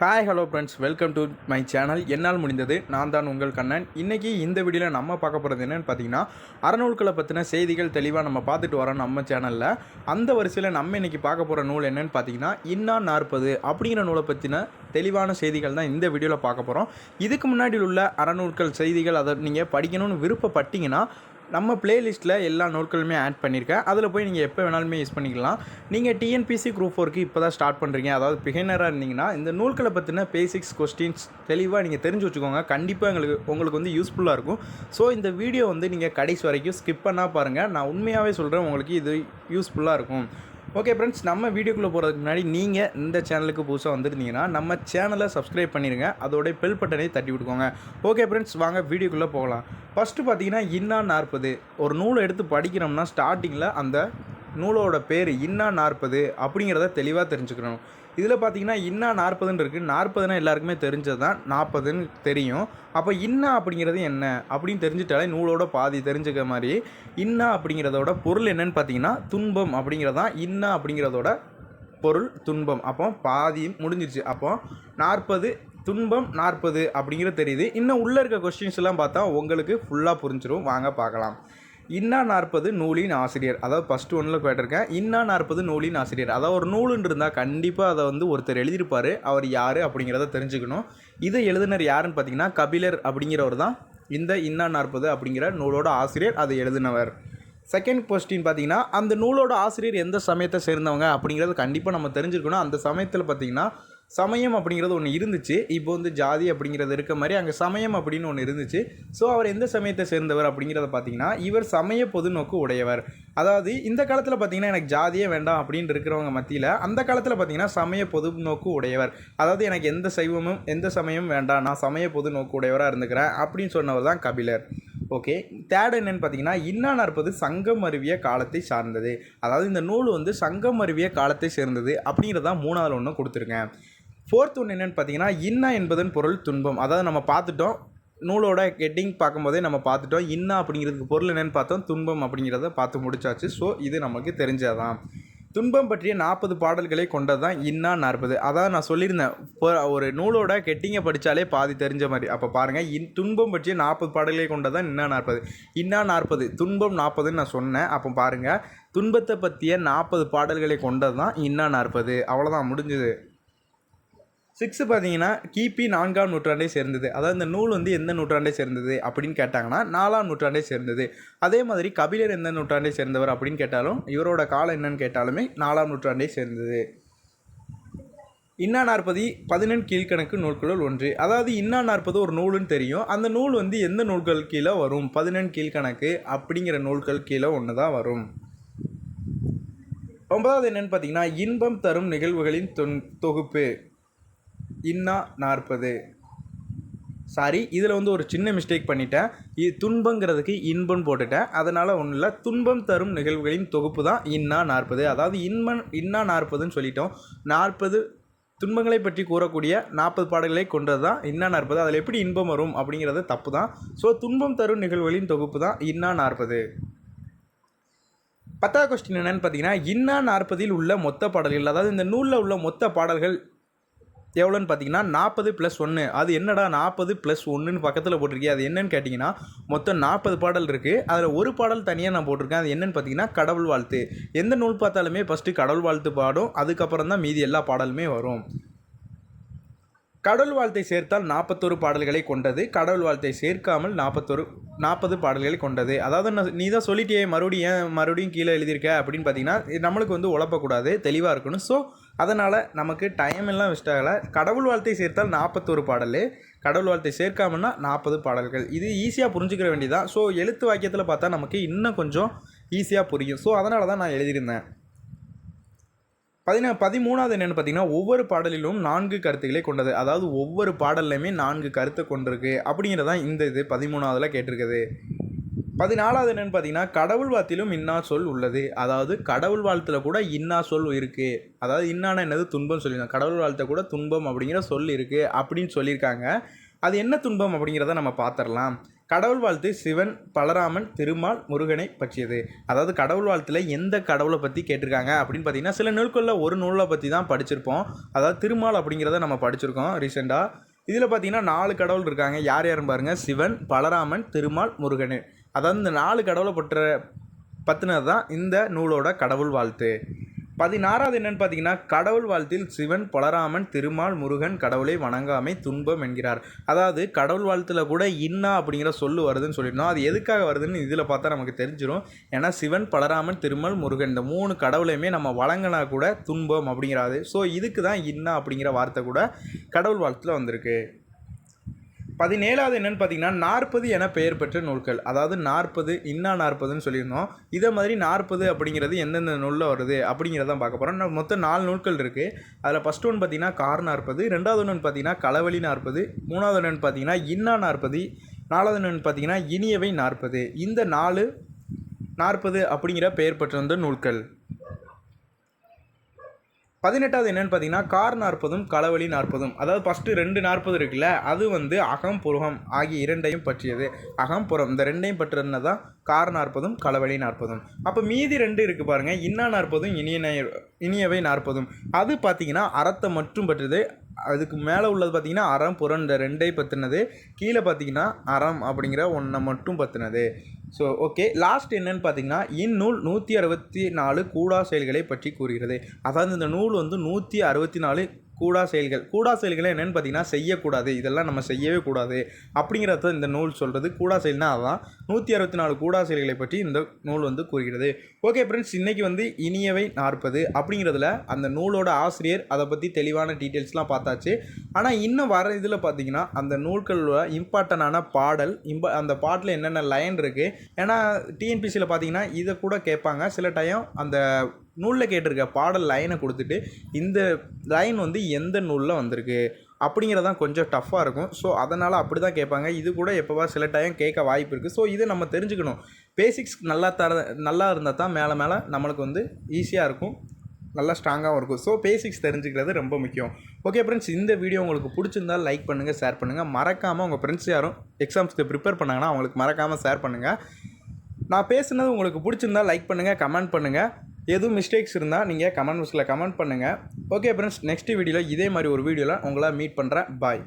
Hi hello friends welcome to my channel என்னால் முடிந்தது. நான் தான் உங்கள் கண்ணன். இன்றைக்கி இந்த வீடியோவில் நம்ம பார்க்க போகிறது என்னென்னு பார்த்தீங்கன்னா அறநூல்களை பற்றின செய்திகள் தெளிவாக நம்ம பார்த்துட்டு வரோம் நம்ம சேனலில் அந்த வரிசையில் நம்ம இன்றைக்கி பார்க்க போகிற நூல் என்னென்னு பார்த்தீங்கன்னா இன்னா நாற்பது அப்படிங்கிற நூலை பற்றின தெளிவான செய்திகள் தான் இந்த வீடியோவில் பார்க்க போகிறோம் இதுக்கு முன்னாடி உள்ள அறநூல்கள் செய்திகள் அதை நீங்கள் படிக்கணும்னு விருப்பப்பட்டீங்கன்னா நம்ம பிளேலிஸ்ட்டில் எல்லா நூல்களுமே ஆட் பண்ணியிருக்கேன். அதில் போய் நீங்கள் எப்போ வேணாலுமே யூஸ் பண்ணிக்கலாம். நீங்கள் டிஎன்பிசி குரூப் ஃபோருக்கு இப்போ தான் ஸ்டார்ட் பண்ணுறீங்க அதாவது பிகைனராக இருந்தீங்கன்னா இந்த நூல்களை பற்றின பேசிக்ஸ் கொஸ்டின்ஸ் தெளிவாக நீங்கள் தெரிஞ்சு வச்சுக்கோங்க. கண்டிப்பாக எங்களுக்கு உங்களுக்கு வந்து யூஸ்ஃபுல்லாக இருக்கும். ஸோ இந்த வீடியோ வந்து நீங்கள் கடைசி வரைக்கும் ஸ்கிப் பண்ணால் பாருங்கள் நான் உண்மையாகவே சொல்கிறேன் உங்களுக்கு இது யூஸ்ஃபுல்லாக இருக்கும். ஓகே ஃப்ரெண்ட்ஸ் நம்ம வீடியோக்குள்ளே போகிறதுக்கு முன்னாடி நீங்கள் இந்த சேனலுக்கு புதுசாக வந்திருந்தீங்கன்னா நம்ம சேனலை சப்ஸ்கிரைப் பண்ணிடுங்க அதோட பெல் பட்டனை தட்டி விட்டுக்கோங்க. ஓகே ஃப்ரெண்ட்ஸ் வாங்க வீடியோக்குள்ளே போகலாம். ஃபஸ்ட்டு பார்த்தீங்கன்னா இன்னா நாற்பது. ஒரு நூலை எடுத்து படிக்கிறோம்னா ஸ்டார்டிங்கில் அந்த நூலோட பேர் இன்னா நாற்பது அப்படிங்கிறத தெளிவாக தெரிஞ்சுக்கணும். இதில் பார்த்தீங்கன்னா இன்னா நாற்பதுன்னு இருக்குது நாற்பதுனா எல்லாருக்குமே தெரிஞ்சது தான் நாற்பதுன்னு தெரியும். அப்போ இன்னா அப்படிங்கிறது என்ன? அப்படின்னு தெரிஞ்சுட்டாலே நூலோட பாதி தெரிஞ்சுக்க மாதிரி. இன்னா அப்படிங்கிறதோட பொருள் என்னன்னு பார்த்தீங்கன்னா துன்பம் அப்படிங்கிறதான். இன்னா அப்படிங்கிறதோட பொருள் துன்பம். அப்போ பாதி முடிஞ்சிருச்சு. அப்போ நாற்பது துன்பம் நாற்பது அப்படிங்கிறது தெரியுது. இன்னும் உள்ளே இருக்க கொஸ்டின்ஸ் எல்லாம் பார்த்தா உங்களுக்கு ஃபுல்லாக புரிஞ்சிடும் வாங்க பார்க்கலாம். இன்னா நாற்பது நூலின் ஆசிரியர். அதாவது ஃபஸ்ட் ஒன்றில் கேட்டிருக்கேன். இன்னா நாற்பது நூலின் ஆசிரியர். அதாவது ஒரு நூலுன்னு இருந்தால் கண்டிப்பாக அதை வந்து ஒருத்தர் எழுதியிருப்பார். அவர் யார் அப்படிங்கிறத தெரிஞ்சுக்கணும். இதை எழுதினர் யாருன்னு பார்த்தீங்கன்னா கபிலர் அப்படிங்கிறவர் தான். இந்த இன்னா நாற்பது அப்படிங்கிற நூலோட ஆசிரியர் அதை எழுதினவர். செகண்ட் கொஸ்டின் பார்த்தீங்கன்னா அந்த நூலோட ஆசிரியர் எந்த சமயத்தை சேர்ந்தவங்க அப்படிங்கிறது கண்டிப்பாக நம்ம தெரிஞ்சிருக்கணும் அந்த சமயத்தில் பார்த்தீங்கன்னா சமயம் அப்படிங்கிறது ஒன்று இருந்துச்சு. இப்போ வந்து ஜாதி அப்படிங்கிறது இருக்க மாதிரி அங்கே சமயம் அப்படின்னு ஒன்று இருந்துச்சு. ஸோ அவர் எந்த சமயத்தை சேர்ந்தவர் அப்படிங்கிறத பார்த்தீங்கன்னா இவர் சமய பொது நோக்கு உடையவர். அதாவது இந்த காலத்தில் பார்த்தீங்கன்னா எனக்கு ஜாதியே வேண்டாம் அப்படின்னு இருக்கிறவங்க மத்தியில் அந்த காலத்தில் பார்த்தீங்கன்னா சமய பொது நோக்கு உடையவர். அதாவது எனக்கு எந்த சைவமும் எந்த சமயமும் வேண்டாம். நான் சமய பொது நோக்கு உடையவராக இருந்துக்கிறேன் அப்படின்னு சொன்னவர் தான் கபிலர். ஓகே தேர்ட் என்னன்னு பார்த்தீங்கன்னா இன்னா நாற்பது சங்கம் அருவிய காலத்தை சார்ந்தது. அதாவது இந்த நூல் வந்து சங்கம் அருவிய காலத்தை சேர்ந்தது அப்படிங்கிறதான் மூணாவது ஒன்று கொடுத்துருக்கேன். ஃபோர்த் ஒன்று என்னென்னு பார்த்தீங்கன்னா இன்னா என்பதன் பொருள் துன்பம். அதாவது நம்ம பார்த்துட்டோம் நூலோட ஹெட்டிங் பார்க்கும்போதே நம்ம பார்த்துட்டோம் இன்னா அப்படிங்கிறதுக்கு பொருள் என்னென்னு பார்த்தோம் துன்பம் அப்படிங்கிறத பார்த்து முடிச்சாச்சு. ஸோ இது நமக்கு தெரிஞ்சாதான் துன்பம் பற்றிய நாற்பது பாடல்களை கொண்டது தான் இன்னா நாற்பது. அதான் நான் சொல்லியிருந்தேன் இப்போ ஒரு நூலோட கெட்டிங்கை படித்தாலே பாதி தெரிஞ்ச மாதிரி. அப்போ பாருங்கள் இன் துன்பம் பற்றிய நாற்பது பாடல்களை கொண்டது தான் இன்னா நாற்பது. இன்னா நாற்பது துன்பம் நாற்பதுன்னு நான் சொன்னேன். அப்போ பாருங்கள் துன்பத்தை பற்றிய நாற்பது பாடல்களை கொண்டது தான் இன்னா நாற்பது. அவ்வளோதான் முடிஞ்சுது. சிக்ஸு பார்த்தீங்கன்னா கிபி நான்காம் நூற்றாண்டை சேர்ந்தது. அதாவது இந்த நூல் வந்து எந்த நூற்றாண்டை சேர்ந்தது அப்படின்னு கேட்டாங்கன்னா நாலாம் நூற்றாண்டை சேர்ந்தது. அதே மாதிரி கபிலர் எந்த நூற்றாண்டை சேர்ந்தவர் அப்படின்னு கேட்டாலும் இவரோட காலம் என்னன்னு கேட்டாலுமே நாலாம் நூற்றாண்டை சேர்ந்தது. இன்னா நாற்பது பதினெண் கீழ்கணக்கு நூல்களுள் ஒன்று. அதாவது இன்னா நாற்பது ஒரு நூலுன்னு தெரியும். அந்த நூல் வந்து எந்த நூல்கள் கீழே வரும்? பதினெண் கீழ்கணக்கு அப்படிங்கிற நூல்கள் கீழே ஒன்று தான் வரும். ஒன்பதாவது என்னென்னு பார்த்தீங்கன்னா இன்பம் தரும் நிகழ்வுகளின் தொன் தொகுப்பு. இன்னா நாற்பது. சாரி இதில் வந்து ஒரு சின்ன மிஸ்டேக் பண்ணிட்டேன். இது துன்பங்கிறதுக்கு இன்பம் போட்டுட்டேன். அதனால் ஒன்றும் இல்லை துன்பம் தரும் நிகழ்வுகளின் தொகுப்பு தான் இன்னா நாற்பது. அதாவது இன்பம் இன்னா நாற்பதுன்னு சொல்லிட்டோம். நாற்பது துன்பங்களை பற்றி கூறக்கூடிய நாற்பது பாடல்களை கொண்டது தான் இன்னா நாற்பது. அதில் எப்படி இன்பம் வரும் அப்படிங்கிறது தப்பு தான். ஸோ துன்பம் தரும் நிகழ்வுகளின் தொகுப்பு தான் இன்னா நாற்பது. பத்தாவது கொஸ்டின் என்னென்னு பார்த்தீங்கன்னா இன்னா நாற்பதில் உள்ள மொத்த பாடல்கள் அதாவது இந்த நூலில் உள்ள மொத்த பாடல்கள் எவ்வளோன்னு பார்த்தீங்கன்னா நாற்பது ப்ளஸ் ஒன்று அது என்னடா நாற்பது ப்ளஸ் ஒன்றுன்னு பக்கத்தில் போட்டிருக்கேன் அது என்னன்னு கேட்டிங்கன்னா மொத்தம் நாற்பது பாடல் இருக்குது அதில் ஒரு பாடல் தனியாக நான் போட்டிருக்கேன். அது என்னன்னு பார்த்தீங்கன்னா கடவுள் வாழ்த்து. எந்த நூல் பார்த்தாலுமே ஃபஸ்ட்டு கடவுள் வாழ்த்து பாடும் அதுக்கப்புறம் தான் மீதி எல்லா பாடலுமே வரும். கடவுள் வாழ்த்தை சேர்த்தால் நாற்பத்தொரு பாடல்களை கொண்டது. கடவுள் வாழ்த்தை சேர்க்காமல் நாற்பத்தொரு நாற்பது பாடல்களை கொண்டது. அதாவது நான் நீ தான் சொல்லிட்டே மறுபடியும் ஏன் மறுபடியும் கீழே எழுதியிருக்க அப்படின்னு பார்த்தீங்கன்னா நம்மளுக்கு வந்து உழப்பக்கூடாது தெளிவாக இருக்கணும். ஸோ அதனால் நமக்கு டைம் எல்லாம் வேஸ்ட் ஆகலை. கடவுள் வாழ்த்தை சேர்த்தால் நாற்பத்தொரு பாடல் கடவுள் வாழ்த்தை சேர்க்காமன்னா நாற்பது பாடல்கள். இது ஈஸியாக புரிஞ்சுக்கிற வேண்டியதான் ஸோ எழுத்து வாக்கியத்தில் பார்த்தா நமக்கு இன்னும் கொஞ்சம் ஈஸியாக புரியும். ஸோ அதனால தான் நான் எழுதியிருந்தேன். பதினா பதிமூணாவது என்னென்னு பார்த்தீங்கன்னா ஒவ்வொரு பாடலிலும் நான்கு கருத்துக்களை கொண்டது. அதாவது ஒவ்வொரு பாடல்லையுமே நான்கு கருத்தை கொண்டிருக்கு. அப்படிங்கிறதான் இந்த இது பதிமூணாவதில் கேட்டிருக்குது. பதினாலாவது என்னென்னு பார்த்தீங்கன்னா கடவுள் வாழ்த்திலும் இன்னா சொல் உள்ளது. அதாவது கடவுள் வாழ்த்தில் கூட இன்னா சொல் இருக்குது அதாவது இன்னான என்னது? துன்பம் சொல்லியிருக்காங்க. கடவுள் வாழ்த்த கூட துன்பம் அப்படிங்கிற சொல் இருக்குது அப்படின்னு சொல்லியிருக்காங்க. அது என்ன துன்பம் அப்படிங்கிறத நம்ம பார்த்துடலாம். கடவுள் வாழ்த்து சிவன் பலராமன் திருமால் முருகனை பற்றியது. அதாவது கடவுள் வாழ்த்துல எந்த கடவுளை பற்றி கேட்டிருக்காங்க அப்படின்னு பார்த்தீங்கன்னா சில நூல்களில் ஒரு நூலை பற்றி தான் படிச்சிருப்போம். அதாவது திருமால் அப்படிங்கிறத நம்ம படிச்சிருக்கோம் ரீசெண்டாக இதில் பார்த்தீங்கன்னா நாலு கடவுள் இருக்காங்க. யார் யாருன்னு பாருங்கள் சிவன் பலராமன் திருமால் முருகன். அதாவது இந்த நாலு கடவுளை பற்ற பற்றினது தான் இந்த நூலோட கடவுள் வாழ்த்து. பதினாறாவது என்னன்னு பார்த்தீங்கன்னா கடவுள் வாழ்த்தில் சிவன் பலராமன் திருமால் முருகன் கடவுளை வணங்காமை துன்பம் என்கிறார். அதாவது கடவுள் வாழ்த்துல கூட இன்னா அப்படிங்கிற சொல்லு வருதுன்னு சொல்லியிருந்தோம். அது எதுக்காக வருதுன்னு இதில் பார்த்தா நமக்கு தெரிஞ்சிடும் ஏன்னா சிவன் பலராமன் திருமால் முருகன் இந்த மூணு கடவுளையுமே நம்ம வழங்கினா கூட துன்பம் அப்படிங்கிறாது ஸோ இதுக்கு தான் இன்னா அப்படிங்கிற வார்த்தை கூட கடவுள் வாழ்த்துல வந்திருக்கு. பதினேழாவது என்னன்னு பார்த்தீங்கன்னா நாற்பது என பெயர் பெற்ற நூல்கள். அதாவது நாற்பது இன்னா நாற்பதுன்னு சொல்லியிருந்தோம். இதே மாதிரி நாற்பது அப்படிங்கிறது எந்தெந்த நூலில் வருது அப்படிங்கிறத பார்க்க போகிறோம் மொத்தம் நாலு நூல்கள் இருக்குது அதில் ஃபஸ்ட் ஒன்று பார்த்தீங்கன்னா கார் நாற்பது. ரெண்டாவது ஒன்று பார்த்தீங்கன்னா களவழி நாற்பது. மூணாவது ஒன்று பார்த்தீங்கன்னா இன்னா நாற்பது. நாலாவது ஒன்று பார்த்தீங்கன்னா இனியவை நாற்பது. இந்த நாலு நாற்பது அப்படிங்கிற பெயர் பெற்றிருந்த நூல்கள். பதினெட்டாவது என்னென்னு பார்த்தீங்கன்னா கார் நாற்பதும் களவழி நாற்பதும். அதாவது ஃபஸ்ட்டு ரெண்டு நாற்பது இருக்குல்ல அது வந்து அகம் புருகம் ஆகிய இரண்டையும் பற்றியது. அகம் புறம். இந்த ரெண்டையும் பற்றினது தான் கார் நாற்பதும் களவழி நாற்பதும். அப்போ மீதி ரெண்டு இருக்குது பாருங்கள் இன்னா நாற்பதும் இனிய இனியவை நாற்பதும். அது பார்த்தீங்கன்னா அறத்தை மட்டும் பற்றியது. அதுக்கு மேலே உள்ளது பார்த்தீங்கன்னா அறம் புறம் இந்த ரெண்டை பற்றினது. கீழே பார்த்தீங்கன்னா அறம் அப்படிங்கிற ஒன்றை மட்டும் பற்றினது. ஸோ ஓகே லாஸ்ட் என்னன்னு பார்த்தீங்கன்னா இந்நூல் நூற்றி அறுபத்தி நாலு கூடா செயல்களை பற்றி கூறுகிறது. அதாவது இந்த நூல் வந்து நூற்றி அறுபத்தி நாலு கூடா செயல்கள் கூடா செயல்களை என்னென்னு பார்த்தீங்கன்னா செய்யக்கூடாது. இதெல்லாம் நம்ம செய்யவே கூடாது. அப்படிங்கிறத இந்த நூல் சொல்கிறது கூடா செயல்னா அதான். நூற்றி அறுபத்தி நாலு கூடா செயல்களை பற்றி இந்த நூல் வந்து கூறுகிறது. ஓகே ஃப்ரெண்ட்ஸ் இன்றைக்கி வந்து இனியவை நாற்பது அப்படிங்கிறதுல அந்த நூலோட ஆசிரியர் அதை பற்றி தெளிவான டீட்டெயில்ஸ்லாம் பார்த்தாச்சு. ஆனால் இன்னும் வர இதில் பார்த்தீங்கன்னா அந்த நூல்களோட இம்பார்ட்டண்டான பாடல் இம்ப அந்த பாட்டில் என்னென்ன லைன் இருக்குது ஏன்னா டிஎன்பிசியில் பார்த்தீங்கன்னா இதை கூட கேட்பாங்க. சில டைம் அந்த நூலில் கேட்டிருக்க பாடல் லைனை கொடுத்துட்டு இந்த லைன் வந்து எந்த நூலில் வந்திருக்கு அப்படிங்கிறதான் கொஞ்சம் டஃப்பாக இருக்கும். ஸோ அதனால் அப்படி தான் கேட்பாங்க. இது கூட எப்போவா சில டைம் கேட்க வாய்ப்பு இருக்குது ஸோ இதை நம்ம தெரிஞ்சுக்கணும். பேசிக்ஸ் நல்லா தர நல்லா இருந்தால் தான் மேலே மேலே நம்மளுக்கு வந்து ஈஸியாக இருக்கும். நல்லா ஸ்ட்ராங்காகவும் இருக்கும். ஸோ பேசிக்ஸ் தெரிஞ்சுக்கிறது ரொம்ப முக்கியம். ஓகே ஃப்ரெண்ட்ஸ் இந்த வீடியோ உங்களுக்கு பிடிச்சிருந்தால் லைக் பண்ணுங்கள் ஷேர் பண்ணுங்கள் மறக்காமல் உங்கள் ஃப்ரெண்ட்ஸ் யாரும் எக்ஸாம்ஸ்க்கு ப்ரிப்பேர் பண்ணாங்கன்னா அவங்களுக்கு மறக்காமல் ஷேர் பண்ணுங்கள் நான் பேசுனது உங்களுக்கு பிடிச்சிருந்தால் லைக் பண்ணுங்கள் கமெண்ட் பண்ணுங்கள் எதுவும் மிஸ்டேக்ஸ் இருந்தால் நீங்கள் கமெண்ட் பாக்ஸில் கமெண்ட் பண்ணுங்கள் ஓகே ஃப்ரெண்ட்ஸ் நெக்ஸ்ட் வீடியோவில் இதே மாதிரி ஒரு வீடியோவில் உங்களை மீட் பண்ணுறேன் பாய்